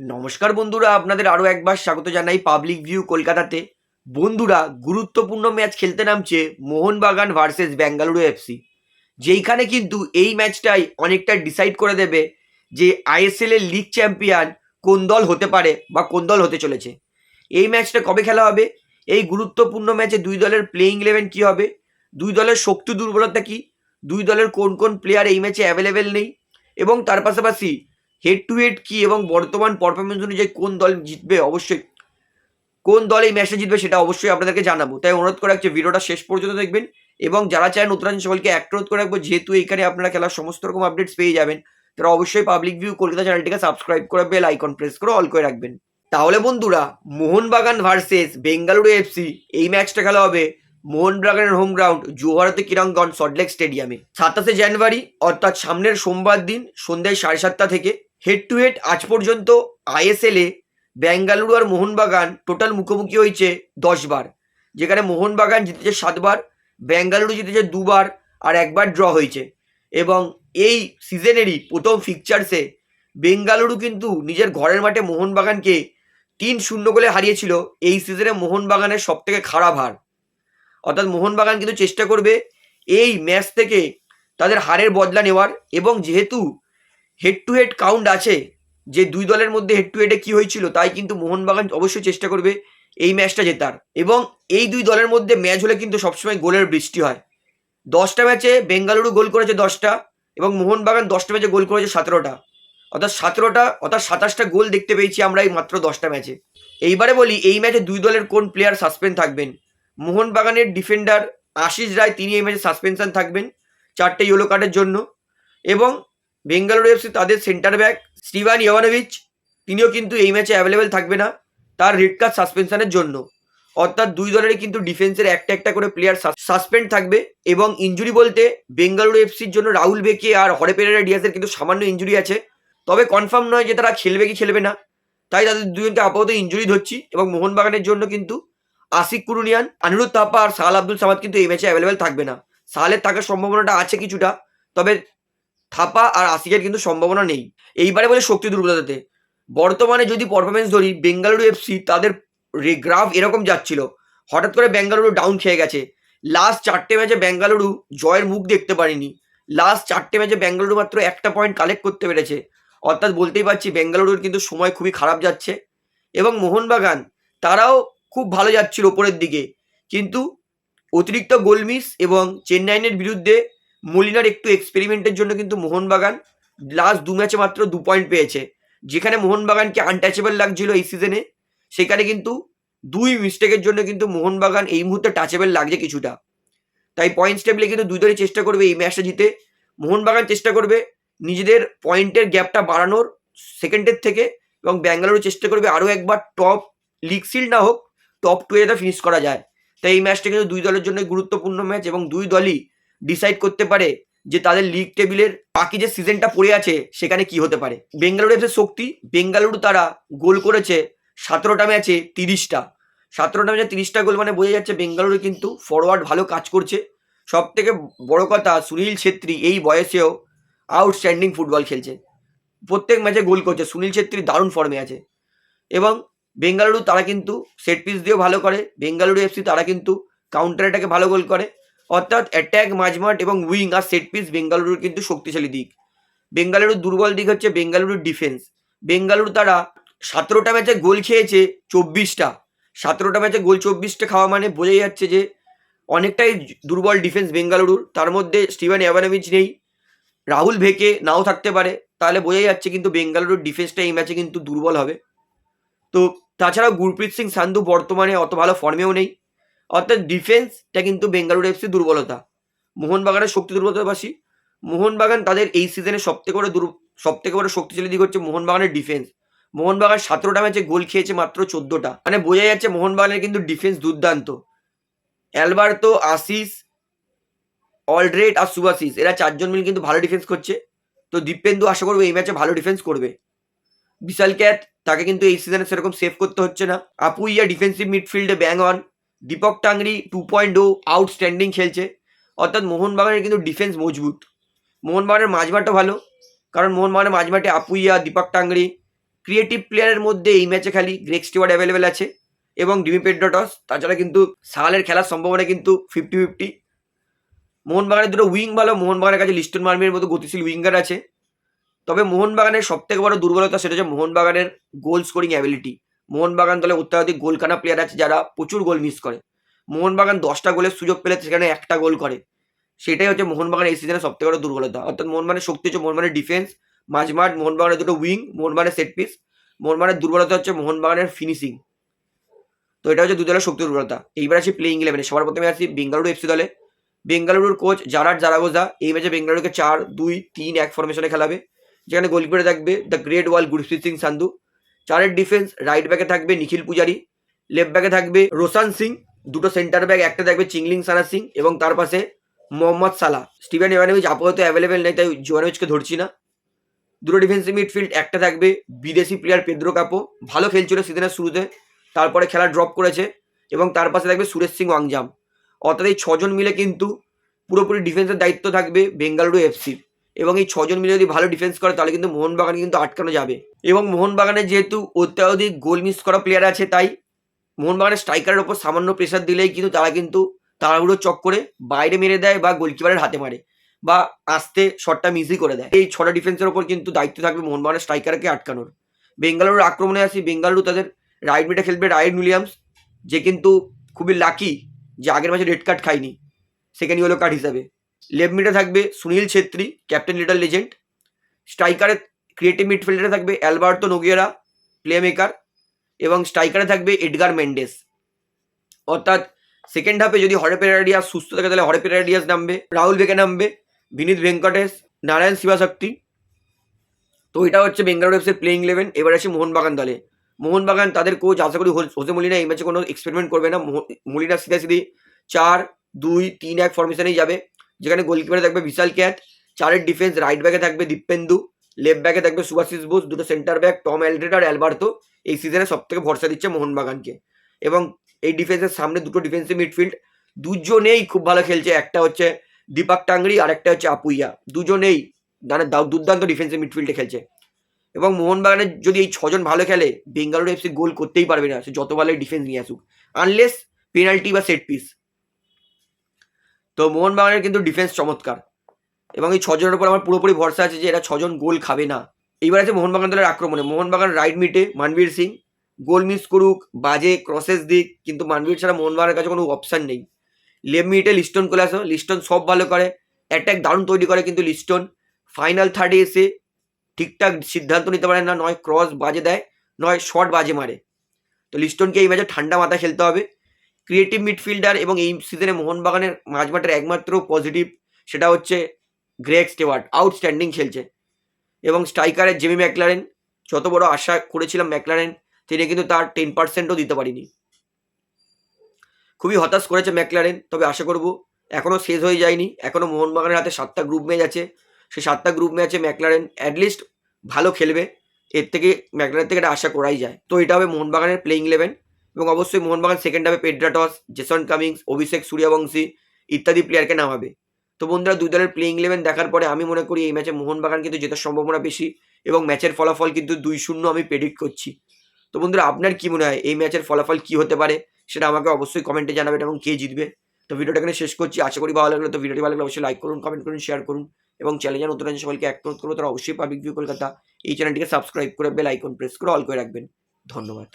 নমস্কার বন্ধুরা, আপনাদের আরও একবার স্বাগত জানাই পাবলিক ভিউ কলকাতাতে। বন্ধুরা, গুরুত্বপূর্ণ ম্যাচ খেলতে নামছে মোহনবাগান ভার্সেস বেঙ্গালুরু এফসি যেইখানে কিন্তু এই ম্যাচটাই অনেকটা ডিসাইড করে দেবে যে আইএসএল এর লিগ চ্যাম্পিয়ন কোন দল হতে পারে বা কোন দল হতে চলেছে। এই ম্যাচটা কবে খেলা হবে? এই গুরুত্বপূর্ণ ম্যাচে দুই দলের প্লেইং ইলেভেন কী হবে? দুই দলের শক্তি দুর্বলতা কী? দুই দলের কোন কোন প্লেয়ার এই ম্যাচে অ্যাভেলেবেল নেই? এবং তার পাশাপাশি হেড টু হেড কি এবং বর্তমান পারফরমেন্স অনুযায়ী কোন দল জিতবে? অবশ্যই। কোন দল এই ম্যাচটা জিতবে সেটা অবশ্যই আপনাদেরকে জানাব। তাই অনুরোধ করে রাখছি, ভিডিওটা শেষ পর্যন্ত দেখবেন এবং যারা নতুন আছেন সকলকে এক অনুরোধ করে রাখব, যেহেতু এখানে আপনারা খেলার সমস্ত রকম আপডেটস পেয়ে যাবেন, তারা অবশ্যই পাবলিক ভিউ কলকাতা চ্যানেলটিকে সাবস্ক্রাইব করে বেল আইকন প্রেস করে অল করে রাখবেন। তাহলে বন্ধুরা, মোহনবাগান ভার্সেস বেঙ্গালুরু এফসি এই ম্যাচটা খেলা হবে মোহনবাগানের হোম গ্রাউন্ড জোহরাতে কিরঙ্গন সল্টলেক স্টেডিয়ামে সাতাশে জানুয়ারি অর্থাৎ সামনের সোমবার দিন, সন্ধ্যায় সাড়ে সাতটা থেকে হেড টু হেড আজ পর্যন্ত আইএসএলে বেঙ্গালুরু আর মোহনবাগান টোটাল মুখোমুখি হয়েছে দশবার যেখানে মোহনবাগান জিতেছে সাতবার বেঙ্গালুরু জিতেছে দুবার আর একবার ড্র হয়েছে। এবং এই সিজনেরই প্রথম ফিকচার্সে বেঙ্গালুরু কিন্তু নিজের ঘরের মাঠে মোহনবাগানকে তিন শূন্য গোলে হারিয়েছিল। এই সিজনে মোহনবাগানের সব থেকে খারাপ হার। অর্থাৎ মোহনবাগান কিন্তু চেষ্টা করবে এই ম্যাচ থেকে তাদের হারের বদলা নেওয়ার। এবং যেহেতু হেড টু হেড কাউন্ট আছে। যে দুই দলের মধ্যে হেড টু হেডে কী হয়েছিল, তাই কিন্তু মোহনবাগান অবশ্যই চেষ্টা করবে এই ম্যাচটা জেতার। এবং এই দুই দলের মধ্যে ম্যাচ হলে কিন্তু সবসময় গোলের বৃষ্টি হয়। দশটা ম্যাচে বেঙ্গালুরু গোল করেছে দশটা এবং মোহনবাগান দশটা ম্যাচে গোল করেছে সতেরোটা। অর্থাৎ সতেরোটা, অর্থাৎ সাতাশটা গোল দেখতে পেয়েছি আমরা এই মাত্র দশটা ম্যাচে এইবারে বলি, এই ম্যাচে দুই দলের কোন প্লেয়ার সাসপেন্ড থাকবেন? মোহনবাগানের ডিফেন্ডার আশিস রায়, তিনি এই ম্যাচে সাসপেনশন থাকবেন চারটে ইয়েলো কার্ডের জন্য। এবং বেঙ্গালুরু এফসি তাদের সেন্টার ব্যাক স্টিভান ইভানোভিচ তিনিও কিন্তু এই ম্যাচে অ্যাভেলেবেল থাকবে না তার রেড কার্ড সাসপেনশনের জন্য। অর্থাৎ দুই দলেরই কিন্তু ডিফেন্সের একটা একটা করে প্লেয়ার সাসপেন্ড থাকবে এবং ইঞ্জুরি বলতে বেঙ্গালুরু এফসির জন্য রাহুল বেকে আর হরে পেরেরা ডিয়াসের কিন্তু সামান্য ইঞ্জুরি আছে। তবে কনফার্ম নয় যে তারা খেলবে কি খেলবে না। তাই তাদের দুজনকে আপাতত ইঞ্জুরি ধরছি এবং মোহনবাগানের জন্য কিন্তু আশিক কুরুনিয়ান, আনিরুদ্ধ থাপ্পা আর সাহাল আব্দুল সামাদ কিন্তু এই ম্যাচে অ্যাভেলেবেল থাকবে না। সাহালের থাকার সম্ভাবনাটা আছে কিছুটা, তবে থাপা আর আশিকের কিন্তু সম্ভাবনা নেই। এইবারে বলে শক্তি দুর্বলতাতে। বর্তমানে যদি পারফরমেন্স ধরি, বেঙ্গালুরু এফসি তাদের গ্রাফ এরকম যাচ্ছিল। হঠাৎ করে বেঙ্গালুরু ডাউন খেয়ে গেছে। লাস্ট চারটে ম্যাচে বেঙ্গালুরু জয়ের মুখ দেখতে পারিনি। লাস্ট চারটে ম্যাচে বেঙ্গালুরু মাত্র একটা পয়েন্ট কালেক্ট করতে পেরেছে। অর্থাৎ বলতেই পারছি, বেঙ্গালুরুর কিন্তু সময় খুবই খারাপ যাচ্ছে। এবং মোহনবাগান, তারাও খুব ভালো যাচ্ছিল ওপরের দিকে। কিন্তু অতিরিক্ত গোল মিস এবং চেন্নাইনের বিরুদ্ধে মলিনার একটু এক্সপেরিমেন্টের জন্য কিন্তু মোহনবাগান লাস্ট দু ম্যাচে মাত্র দু পয়েন্ট পেয়েছে। যেখানে মোহনবাগানকে আনটাচেবল লাগছিল এই সিজনে সেখানে কিন্তু দুই মিস্টেকের জন্য কিন্তু মোহনবাগান এই মুহূর্তে টাচেবল লাগছে কিছুটা। তাই পয়েন্টস টেবিলে কিন্তু দুই দলই চেষ্টা করবে এই ম্যাচটা জিতে। মোহনবাগান চেষ্টা করবে নিজেদের পয়েন্টের গ্যাপটা বাড়ানোর সেকেন্ডের থেকে এবং ব্যাঙ্গালোর চেষ্টা করবে আরও একবার টপ লিগ সিল না হোক টপ টু এটা ফিনিশ করা যায়। তাই এই ম্যাচটা কিন্তু দুই দলের জন্য গুরুত্বপূর্ণ ম্যাচ এবং দুই দলই ডিসাইড করতে পারে যে তাদের লিগ টেবিলের বাকি যে সিজনটা পড়ে আছে সেখানে কি হতে পারে। বেঙ্গালুরু এফসির শক্তি, বেঙ্গালুরু তারা গোল করেছে সতেরোটা ম্যাচে তিরিশটা। সতেরোটা ম্যাচে তিরিশটা গোল মানে বোঝা যাচ্ছে বেঙ্গালুরু কিন্তু ফরওয়ার্ড ভালো কাজ করছে। সব থেকে বড় কথা সুনীল ছেত্রী এই বয়সেও আউটস্ট্যান্ডিং ফুটবল খেলছে। প্রত্যেক ম্যাচে গোল করছে। সুনীল ছেত্রী দারুণ ফর্মে আছে। এবং বেঙ্গালুরু তারা কিন্তু সেট পিস দিয়েও ভালো করে। বেঙ্গালুরু এফসি তারা কিন্তু কাউন্টার অ্যাটাকে ভালো গোল করে। অর্থাৎ অ্যাট্যাক মাঝমাঠ এবং উইং আর সেট পিস বেঙ্গালুরুর কিন্তু শক্তিশালী দিক। বেঙ্গালুরুর দুর্বল দিক হচ্ছে বেঙ্গালুরুর ডিফেন্স বেঙ্গালুরু তারা সতেরোটা ম্যাচে গোল খেয়েছে, চব্বিশটা। সতেরোটা ম্যাচে গোল, চব্বিশটা খাওয়া মানে বোঝাই যাচ্ছে যে অনেকটাই দুর্বল ডিফেন্স বেঙ্গালুরুর। তার মধ্যে স্টিভেন অ্যাভানোভিচ নেই, রাহুল ভেকে নাও থাকতে পারে। তাহলে বোঝাই যাচ্ছে কিন্তু বেঙ্গালুরুর ডিফেন্সটা এই ম্যাচে কিন্তু দুর্বল হবে। তো তাছাড়াও গুরপ্রীত সিং সান্ধু বর্তমানে অত ভালো ফর্মেও নেই। অর্থাৎ ডিফেন্সটা কিন্তু বেঙ্গালুরু এফসি দুর্বলতা। মোহনবাগানের শক্তি দুর্বলতাবাসী। মোহনবাগান তাদের এই সিজনে সবথেকে বড় দুর সবথেকে বড় শক্তিশালী দিক হচ্ছে মোহনবাগানের ডিফেন্স মোহনবাগান সতেরোটা ম্যাচে গোল খেয়েছে মাত্র চোদ্দোটা। মানে বোঝা যাচ্ছে মোহনবাগানের কিন্তু ডিফেন্স দুর্দান্ত। অ্যালবার্তো, আশিস, অলরেড আর সুভাশিস, এরা চারজন মিলে কিন্তু ভালো ডিফেন্স করছে। তো দীপেন্দু আশা করব এই ম্যাচে ভালো ডিফেন্স করবে। বিশাল ক্যাট তাকে কিন্তু এই সিজনে সেরকম সেভ করতে হচ্ছে না। Apuia defensive মিডফিল্ডে bang on Deepak Tangri two point O outstanding খেলছে। অর্থাৎ মোহনবাগানের কিন্তু ডিফেন্স মজবুত। মোহনবাগানের মাঝমাঠও ভালো, কারণ মোহনবাগানের মাঝমাঠে আপুইয়া, দীপক টাংরি ক্রিয়েটিভ প্লেয়ারের মধ্যে এই ম্যাচে খালি গ্রেক স্টিওয়ার্ড অ্যাভেলেবেল আছে এবং ডিমি পেড্রোটস তাছাড়া কিন্তু সাহালের খেলার সম্ভাবনা কিন্তু ফিফটি ফিফটি মোহনবাগানের দুটো উইং ভালো, মোহনবাগানের কাছে লিস্টন মার্মির মতো গতিশীল উইঙ্গার আছে। তবে মোহনবাগানের সব থেকে বড় দুর্বলতা সেটা হচ্ছে মোহনবাগানের গোল স্কোরিং অ্যাবিলিটি মোহনবাগান দলে অত্যাধিক গোলখানা প্লেয়ার আছে যারা প্রচুর গোল মিস করে। মোহনবাগান দশটা গোলের সুযোগ পেলে সেখানে একটা গোল করে। সেটাই হচ্ছে মোহনবাগান এই সিজনের সব থেকে বড় দুর্বলতা। অর্থাৎ মোহনবাগানের শক্তি হচ্ছে মোহনবাগানের ডিফেন্স মাঝমাঠ মোহনবাগানের দুটো উইং মোহনবাগানের সেট পিস মোহনবাগানের দুর্বলতা হচ্ছে মোহনবাগানের ফিনিশিং তো এটা হচ্ছে দু দলের শক্তি দুর্বলতা। এইবার আসি প্লেইং ইলেভেনে সবার প্রথমে আসি বেঙ্গালুরু এফসি দলে। বেঙ্গালুরুর কোচ জারাট জারাগোজা এই ম্যাচে বেঙ্গালুরুকে চার, দুই, তিন এক ফরমেশনে খেলাবে। যেখানে গোলকিপারে থাকবে the great wall Gurpreet Singh Sandhu চারের ডিফেন্স রাইট ব্যাকে থাকবে নিখিল পূজারি লেফট ব্যাকে থাকবে রোশান সিং, দুটো সেন্টার ব্যাক একটা থাকবে চিংলিং সানা সিং এবং তার পাশে মোহাম্মদ সালা স্টিভেন ইভানোভিচ আপাতত অ্যাভেলেবেল নেই, তাই জোয়ানোভিচকে ধরছি না। দুটো ডিফেন্সিভ মিডফিল্ড একটা থাকবে বিদেশি প্লেয়ার পেদ্রো কাপো। ভালো খেলছিল সিজনের শুরুতে, তারপরে খেলা ড্রপ করেছে এবং তার পাশে থাকবে সুরেশ সিং ওয়াংজাম। অর্থাৎ এই ছজন মিলে কিন্তু পুরোপুরি ডিফেন্সের দায়িত্ব থাকবে বেঙ্গালুরু এফসির। এবং এই ছজন মিলে যদি ভালো ডিফেন্স করে, তাহলে কিন্তু মোহনবাগান কিন্তু আটকানো যাবে। এবং মোহনবাগানে যেহেতু অত্যাধিক গোল মিস করা প্লেয়ার আছে, তাই মোহনবাগানের স্ট্রাইকারের ওপর সামান্য প্রেশার দিলেই কিন্তু তারা কিন্তু তাড়াহুড়ো চক করে বাইরে মেরে দেয় বা গোলকিপারের হাতে মারে বা আসতে শটটা মিসই করে দেয়। এই ছটা ডিফেন্সের ওপর কিন্তু দায়িত্ব থাকবে মোহনবাগানের স্ট্রাইকারকে আটকানোর। বেঙ্গালুরুর আক্রমণে আসি, বেঙ্গালুরু তাদের রাইট মিডে খেলবে রায়ন উইলিয়ামস, যে কিন্তু খুবই লাকি যে আগের ম্যাচে রেড কার্ড খায়নি সেকেন্ড ইয়েলো কার্ড হিসাবে। লেফট মিডে থাকবে Sunil Chhetri, captain leader legend. স্ট্রাইকারে creative মিডফিল্ডারে থাকবে অ্যালবার্তো নোগিয়েরা প্লে মেকার এবং স্ট্রাইকারে থাকবে এডগার মেন্ডেস। অর্থাৎ সেকেন্ড হাফে যদি হরে পেরাডিয়াস সুস্থ থাকে, তাহলে হরে পেরাডিয়াস নামবে, রাহুল বেকে নামবে, বিনীত ভেঙ্কটেশ, নারায়ণ শিবাশক্তি। তো এটা হচ্ছে বেঙ্গালুরু এফসির প্লেইং ইলেভেন এবার আসি মোহনবাগান দলে। মোহনবাগান তাদের কোচ আশা করি হোস- মলিনা এই ম্যাচে কোনো এক্সপেরিমেন্ট করবে না। মলিনা সিধা সিধি চার, দুই, তিন এক ফরমেশনেই যাবে। যেখানে গোলকিপারে থাকবে বিশাল ক্যাট চারের ডিফেন্স রাইট ব্যাকে থাকবে দীপেন্দু লেফট ব্যাকে থাকবে সুভাশিস বোস, দুটো সেন্টার ব্যাক টম অ্যালড্রেড আর অ্যালবার্তো। এই সিজনে সব থেকে ভরসা দিচ্ছে মোহনবাগানকে। এবং এই ডিফেন্সের সামনে দুটো ডিফেন্সিভ মিডফিল্ড দুজনেই খুব ভালো খেলছে। একটা হচ্ছে দীপক টাংরি আর একটা হচ্ছে আপুইয়া। দুজনেই মানে দুর্দান্ত ডিফেন্সিভ মিডফিল্ডে খেলছে। এবং মোহনবাগানের যদি এই ছজন ভালো খেলে, বেঙ্গালুরু এফসি গোল করতেই পারবে না। সে যত ভালো ডিফেন্স নিয়ে আসুক। আনলেস পেনাল্টি বা সেট পিস তো মোহনবাগানের কিন্তু ডিফেন্স চমৎকার। এবং এই ছজনের উপর আমার পুরোপুরি ভরসা আছে যে এরা ছজন গোল খাবে না। এইবার আছে মোহনবাগান দলের আক্রমণে। মোহনবাগান রাইট মিটে মানবীর সিং। গোল মিস করুক, বাজে ক্রসেস দিক, কিন্তু মানবীর ছাড়া মোহনবাগানের কাছে কোনো অপশান নেই। লেফট মিটে লিস্টন চলে আসো। লিস্টন সব ভালো করে। অ্যাটাক দারুণ তৈরি করে কিন্তু লিস্টন। ফাইনাল থার্ডে এসে ঠিকঠাক সিদ্ধান্ত নিতে পারে না। নয় ক্রস বাজে দেয়, নয় শর্ট বাজে মারে। তো লিস্টনকে এই ম্যাচে ঠান্ডা মাথায় খেলতে হবে। ক্রিয়েটিভ মিডফিল্ডার এবং এই সিজনে মোহনবাগানের মাঝমাঠের একমাত্র পজিটিভ সেটা হচ্ছে গ্রেগ স্টেওয়ার্ট আউটস্ট্যান্ডিং খেলছে। এবং স্ট্রাইকারের জেমি ম্যাকলারেন যত বড় আশা করেছিলাম ম্যাকলারেন তিনি কিন্তু তার টেন পার্সেন্টও দিতে পারিনি। খুবই হতাশ করেছে ম্যাকলারেন তবে আশা করব এখনও শেষ হয়ে যায়নি এখনও মোহনবাগানের হাতে সাতটা গ্রুপ ম্যাচ আছে। সেই সাতটা গ্রুপ ম্যাচে ম্যাকলারেন অ্যাটলিস্ট ভালো খেলবে, এর থেকে ম্যাকলারেন থেকে এটা আশা করাই যায়। তো এটা হবে মোহনবাগানের প্লেইং ইলেভেন এবং অবশ্যই মোহনবাগান সেকেন্ড হবে পেড্রাটস জেসন কামিংস অভিষেক সূর্যবংশী ইত্যাদি প্লেয়ারকে নামাবে তো বন্ধুরা, দুই দলের প্লেইং ইলেভেন দেখার পরে আমি মনে করি এই ম্যাচে মোহনবাগান কিন্তু জেতার সম্ভাবনা বেশি এবং ম্যাচের ফলাফল কিন্তু দুই শূন্য আমি প্রেডিক্ট করছি। তো বন্ধুরা, আপনার কি মনে হয় এই ম্যাচের ফলাফল কি হতে পারে সেটা আমাকে অবশ্যই কমেন্টে জানাবেন এবং কে জিতবে। তো ভিডিওটা এখানে শেষ করছি। আশা করি ভালো লাগল। তো ভিডিওটি ভালো লাগলে অবশ্যই লাইক করুন কমেন্ট করুন শেয়ার করুন এবং চ্যানেলে নতুন আছে সকলকে এক করব। তারা অবশ্যই পাবলিক ভিউ কলকাতা এই চ্যানেলটিকে সাবস্ক্রাইব করে বেল আইকন প্রেস করে অল করে রাখবেন। ধন্যবাদ।